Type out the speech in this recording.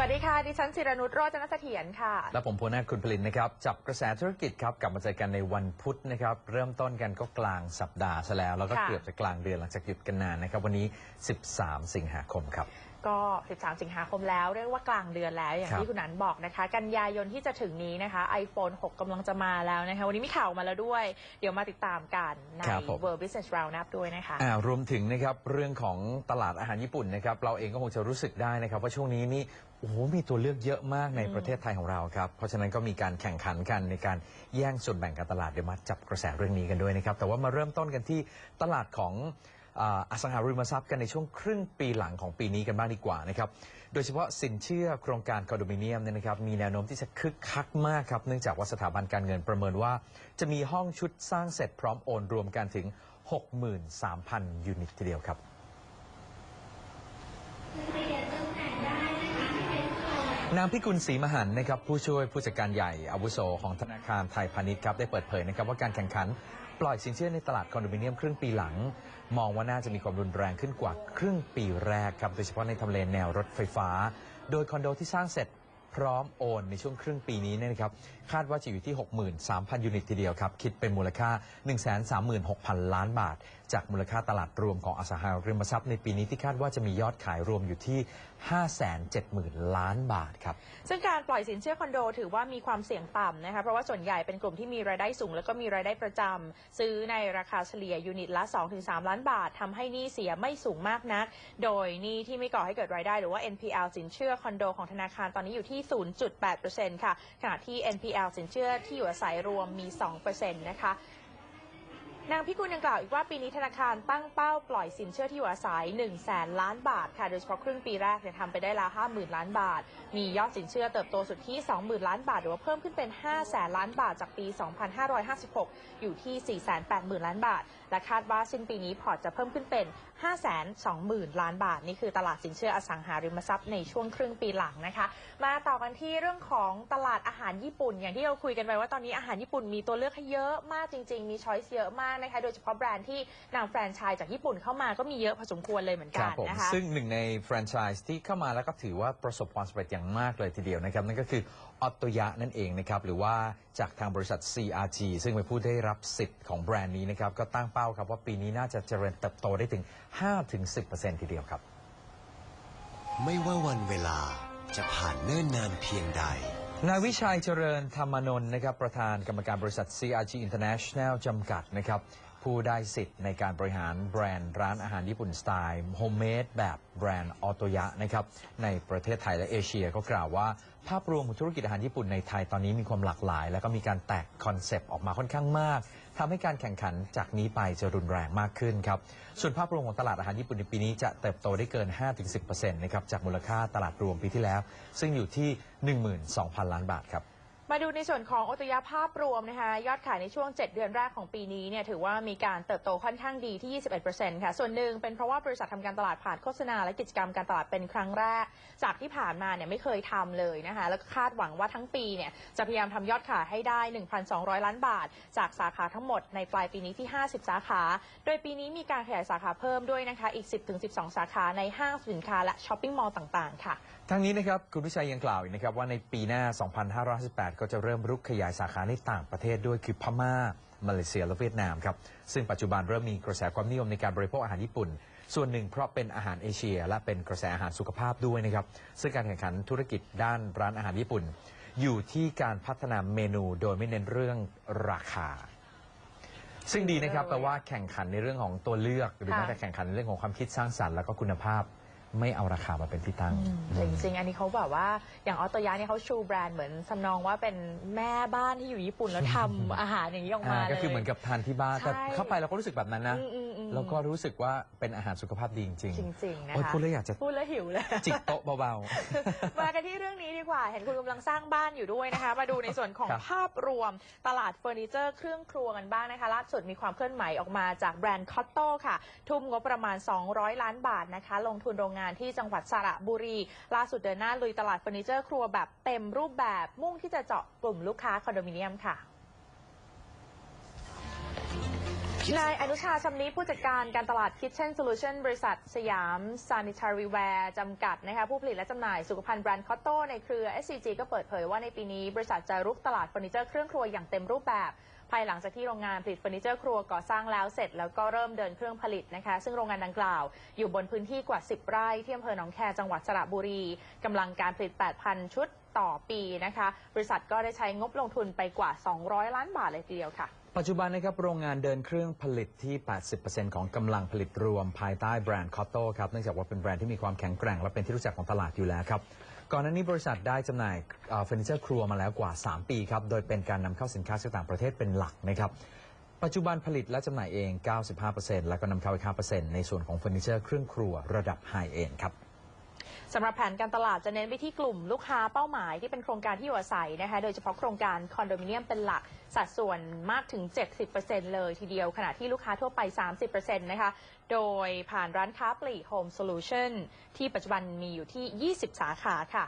วัสดีค่ะ ดิฉันศิรนุชโรจนเสถียรค่ะ และผมพลนาถคุณผลินนะครับ จับกระแสธุรกิจครับ กลับมาเจอกันในวันพุธนะครับ เริ่มต้นกันก็กลางสัปดาห์ซะแล้ว แล้วก็ค่ะ เกือบจะกลางเดือนหลังจากหยุดกันนานนะครับ วันนี้ 13 สิงหาคมครับ ก็ 13 สิงหาคมแล้วเรียกว่ากลางเดือนแล้วอย่างครับที่คุณนันบอกนะคะ กันยายนที่จะถึงนี้นะคะ iPhone 6กำลังจะมาแล้วนะคะ วันนี้มีข่าวมาแล้วด้วย เดี๋ยวมาติดตามกันในครับผม World Business Roundup ด้วยนะคะอ่ารวมถึงนะครับเรื่องของตลาดอาหารญี่ปุ่นนะครับเราเองก็คงจะรู้สึกได้นะครับว่าช่วงนี้นี่โอ้โหมีตัวเลือกเยอะมากในอืมประเทศไทยของเราครับ เพราะฉะนั้นก็มีการแข่งขันกันในการแย่งส่วนแบ่งการตลาดเดี๋ยวมาจับกระแสเรื่องนี้กันด้วยนะครับแต่ว่ามาเริ่มต้นกันที่ตลาดของ อสังหาริมทรัพย์กันในช่วงครึ่งปีหลังของปีนี้กันบ้างดีกว่านะครับ โดยเฉพาะสินเชื่อโครงการคอนโดมิเนียมเนี่ยนะครับมีแนวโน้มที่จะคึกคักมากครับ เนื่องจากว่าสถาบันการเงินประเมินว่า จะมีห้องชุดสร้างเสร็จพร้อมโอนรวมกันถึง 63,000 ยูนิตทีเดียวครับนางพิกุลศรีมหันนะครับผู้ช่วยผู้จัดการใหญ่อาวุโสของธนาคารไทยพาณิชย์ครับได้เปิดเผยนะครับว่าการแข่งขัน ปล่อยสินเชื่อในตลาดคอนโดมิเนียมครึ่งปีหลัง มองว่าน่าจะมีความรุนแรงขึ้นกว่าครึ่งปีแรกครับโดยเฉพาะในทำเลแนวรถไฟฟ้า โดยคอนโดที่สร้างเสร็จ พร้อมโอนในช่วงครึ่งปีนี้เนี่ยนะครับคาดว่าจะอยู่ที่ 63,000 ยูนิตทีเดียวครับ คิดเป็นมูลค่า 136,000 ล้านบาท จากมูลค่าตลาดรวมของอสังหาริมทรัพย์ในปีนี้ที่คาดว่าจะมียอดขายรวมอยู่ที่ 570,000 ล้านบาทครับ ซึ่งการปล่อยสินเชื่อคอนโดถือว่ามีความเสี่ยงต่ำนะคะเพราะว่าส่วนใหญ่เป็นกลุ่มที่มีรายได้สูง แล้วก็มีรายได้ประจำซื้อในราคาเฉลี่ยยูนิตละ 2-3 ล้านบาททำให้หนี้เสียไม่สูงมากนัก โดยหนี้ที่ไม่ก่อให้เกิดรายได้หรือว่า NPL สินเชื่อคอนโดของธนาคารตอนนี้อยู่ที่0.8%ค่ะ ขณะที่ NPL สินเชื่อที่อยู่อาศัยรวมมี 2%นะคะนางพิกุลยังกล่าวอีกว่าปีนี้ธนาคารตั้งเป้าปล่อยสินเชื่อที่อยู่อาศัย 1 0 0 0 0แสนล้านบาทค่ะโดยเฉพาะครึ่งปีแรกเนี่ยทำไปได้แล้ว50,000 ล้านบาท มียอดสินเชื่อเติบโตสุดที่ 20,000 ล้านบาท หรือว่าเพิ่มขึ้นเป็น5แสนล้านบาทจากปี 2556 อยู่ที่ 480,000ล้านบาทและคาดว่าสิ้นปีนี้พอร์ตจะเพิ่มขึ้นเป็น 520,000 ล้านบาท นี่คือตลาดสินเชื่ออสังหาริมทรัพย์ในช่วงครึ่งปีหลังนะคะ มาต่อกันที่เรื่องของตลาดอาหารญี่ปุ่น อย่างที่เราคุยกันไปว่าตอนนี้อาหารญี่ปุ่นมีตัวเลือกให้เยอะมากจริง ๆ มีช้อยส์เยอะมากนะคะโดยเฉพาะแบรนด์ที่นำแฟรนไชส์จากญี่ปุ่นเข้ามาก็มีเยอะพอสมควรเลยเหมือนกันนะคะซึ่งหนึ่งในแฟรนไชส์ที่เข้ามาแล้วก็ถือว่าประสบความสำเร็จอย่างมากเลยทีเดียวนะครับนั่นก็คือออตโตยะนั่นเองนะครับหรือว่าจากทางบริษัท CRG ซึ่งเป็นผู้ได้รับสิทธิ์ของแบรนด์นี้นะครับก็ตั้งเป้าครับว่าปีนี้น่าจะเจริญเติบโตได้ถึง 5-10%ทีเดียวครับ ไม่ว่าวันเวลาจะผ่านเนิ่นนานเพียงใดนายวิชัยเจริญธรรมนนท์นะครับประธานกรรมการบริษัท CRG International จำกัดนะครับผู้ได้สิทธิ์ในการบริหารแบรนด์ร้านอาหารญี่ปุ่นสไตล์โฮมเมดแบบแบรนด์ออโตยะนะครับในประเทศไทยและเอเชียก็กล่าวว่า ภาพรวมของธุรกิจอาหารญี่ปุ่นในไทยตอนนี้มีความหลากหลาย แล้วก็มีการแตกคอนเซปต์ออกมาค่อนข้างมากทำให้การแข่งขันจากนี้ไปจะรุนแรงมากขึ้นครับ ส่วนภาพรวมของตลาดอาหารญี่ปุ่นในปีนี้จะเติบโตได้เกิน 5-10%นะครับจากมูลค่าตลาดรวมปีที่แล้ว ซึ่งอยู่ที่ 12,000 ล้านบาทครับ มาดูในส่วนของโอตยาภาพรวมนะคะยอดขายในช่วง 7 เดือนแรกของปีนี้เนี่ยถือว่ามีการเติบโตค่อนข้างดีที่ 21%ค่ะ ส่วนหนึ่งเป็นเพราะว่าบริษัททำการตลาดผ่านโฆษณาและกิจกรรมการตลาดเป็นครั้งแรก จากที่ผ่านมาเนี่ยไม่เคยทำเลยนะคะ แล้วก็คาดหวังว่าทั้งปีเนี่ยจะพยายามทำยอดขายให้ได้ 1,200 ล้านบาท จากสาขาทั้งหมดในปลายปีนี้ที่ 50 สาขา โดยปีนี้มีการขยายสาขาเพิ่มด้วยนะคะอีก 10-12 สาขาในห้างสินค้าและช้อปปิ้งมอลล์ต่างๆ ค่ะ ทั้งนี้นะครับคุณวิชัยยังกล่าวอีกนะครับว่าในปีหน้า 2558ก็จะเริ่มรุกขยายสาขาในต่างประเทศด้วยคือพม่ามาเลเซียและเวียดนามครับซึ่งปัจจุบันเริ่มมีกระแสความนิยมในการบริโภคอาหารญี่ปุ่น ส่วนหนึ่งเพราะเป็นอาหารเอเชีย และเป็นกระแสอาหารสุขภาพด้วยนะครับซึ่งการแข่งขันธุรกิจด้านร้านอาหารญี่ปุ่น อยู่ที่การพัฒนาเมนูโดยไม่เน้นเรื่องราคา ซึ่งดีนะครับแปลว่าแข่งขันในเรื่องของตัวเลือก หรือแม้แต่แข่งขันในเรื่องของความคิดสร้างสรรค์แล้วก็คุณภาพ ไม่เอาราคามาเป็นที่ตั้ง แต่จริงๆ อันนี้เขาแบบว่า อย่างออโตยะเนี่ยเขาชูแบรนด์เหมือนสำนองว่าเป็นแม่บ้านที่อยู่ญี่ปุ่นแล้วทำ อาหารอย่างนี้ออกมาอ่าเลยก็คือเหมือนกับทานที่บ้านใช่แต่เข้าไปเราก็รู้สึกแบบนั้นนะ อืมอืมอืม แล้วก็รู้สึกว่าเป็นอาหารสุขภาพดีจริงจริงๆ นะโอ้ยคะ พูดแล้วอยากจะพูดแล้วหิวเลย จิกโต๊ะเบา มากันที่เรื่องนี้ดีกว่า เห็นคุณกำลังสร้างบ้านอยู่ด้วยนะคะ มาดูในส่วนของครับภาพรวมตลาดเฟอร์นิเจอร์เครื่องครัวกันบ้างนะคะ ล่าสุดมีความเคลื่อนไหวออกมาจากแบรนด์คอตโต้ค่ะ ทุ่มงบประมาณ 200 ล้านบาทนะคะ ลงทุนโรงงานที่จังหวัดสระบุรี ล่าสุดเดินหน้าลุยตลาดเฟอร์นิเจอร์ครัวแบบเต็มรูปแบบมุ่งที่จะเจาะกลุ่มลูกค้าคอนโดมิเนียมค่ะ นายอนุชาชำนิผู้จัดการการตลาด Kitchen Solution บริษัทสยาม Sanitary Ware จำกัดนะคะผู้ผลิตและจำหน่ายสุขภัณฑ์แบรนด์คอตโต้ในเครือ SCG ก็เปิดเผยว่าในปีนี้ บริษัทจะรุกตลาดเฟอร์นิเจอร์เครื่องครัวอย่างเต็มรูปแบบ ภายหลังจากที่โรงงานผลิตเฟอร์นิเจอร์ครัวก่อสร้างแล้วเสร็จ แล้วก็เริ่มเดินเครื่องผลิตนะคะ ซึ่งโรงงานดังกล่าว อยู่บนพื้นที่กว่า 10 ไร่ที่อำเภอหนองแคจังหวัดสระบุรีกำลังการผลิต 8,000 ชุดต่อปีนะคะ บริษัทก็ได้ใช้งบลงทุนไปกว่า 200 ล้านบาทเลยทีเดียวค่ะ ปัจจุบันนะครับโรงงานเดินเครื่องผลิตที่ 80%ของกำลังผลิตรวมภายใต้แบรนด์คอตโต้ครับเนื่องจากว่าเป็นแบรนด์ที่มีความแข็งแกร่งและเป็นที่รู้จักของตลาดอยู่แล้วครับ ก่อนหน้านี้บริษัทได้จำหน่ายเฟอร์นิเจอร์ครัวมาแล้วกว่า 3 ปีครับ โดยเป็นการนำเข้าสินค้าจากต่างประเทศเป็นหลักนะครับ ปัจจุบันผลิตและจำหน่ายเอง 95%แล้วก็นำเข้าอีก5%ในส่วนของเฟอร์นิเจอร์เครื่องครัวระดับไฮเอ็นครับ สำหรับแผนการตลาดจะเน้นไปที่กลุ่มลูกค้าเป้าหมายที่เป็นโครงการที่อยู่อาศัยนะคะ โดยเฉพาะโครงการคอนโดมิเนียมเป็นหลักสัดส่วนมากถึง 70%เลยทีเดียว ขณะที่ลูกค้าทั่วไป 30%นะคะ โดยผ่านร้านค้าปลีกโฮมโซลูชันที่ปัจจุบันมีอยู่ที่ 20 สาขาค่ะ